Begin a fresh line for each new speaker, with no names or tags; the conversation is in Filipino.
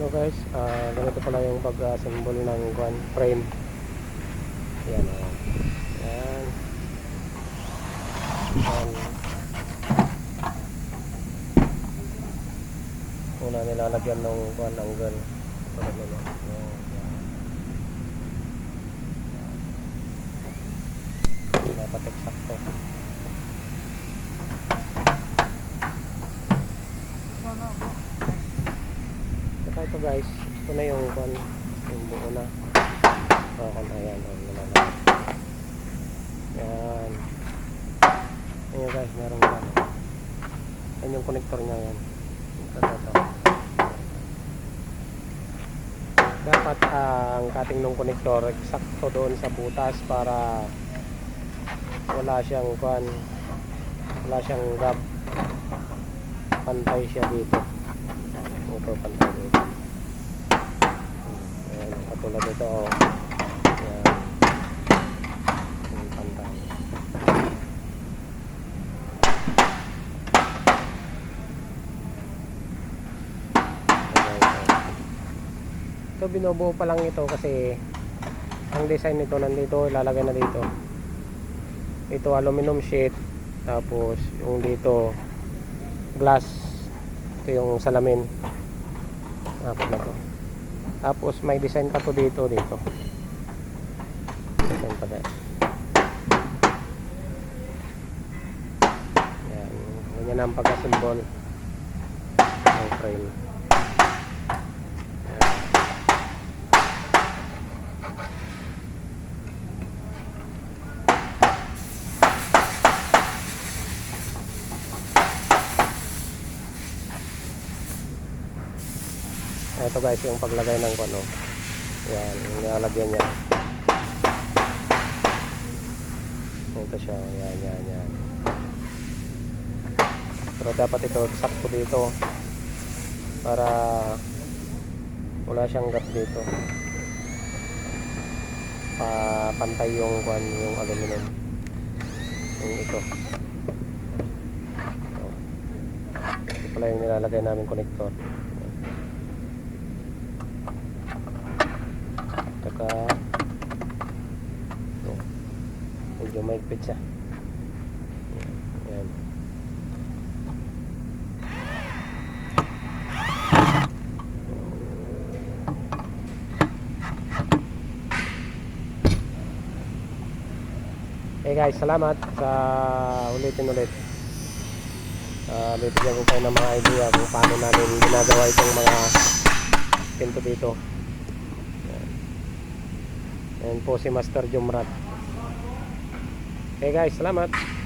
no guys uh, ganito pala yung pag uh, ng one frame. Yan ayan. Ah. Yan yan una nilalagyan ng one angle. Tulad ah. nila yan Guys, ito na yung kwan, yung buo na. Oh, kan ayan, oh, nalalagay. Yan. Ayan guys, meron yan. Yan yung connector niya yan. Ito. Dapat ah, ang cutting ng connector eksakto doon sa butas para wala siyang kwan, wala siyang gap. Pantay siya dito. Ito pantay dito. Ayan, katulad ito. Oh. Ayan, pantay. Ayan, Ito binubuo pa lang ito kasi ang design nito nandito ilalagay na dito. Ito aluminum sheet tapos yung dito glass ito yung salamin apat na to tapos may design pa to dito dito. Design pa dahil yan ganyan ang pagka-symbol ng frame yan. Ito guys yung paglagay ng ano yan nilalagyan niya. Ito siya yan yan yan. Pero dapat ito sakto dito. Para wala siyang gap dito. Pa pantay yung kwan yung aluminum. Yung ito. Ito pala yung nilalagay namin connector Saka ito. Medyo maigpit siya. Yan. Hey guys, salamat sa ulitin ulit. Uh, bibigyan ko kayo ng mga idea kung paano namin ginagawa itong mga pinto dito. Ayan po si Master Jumrat. Okay guys, salamat.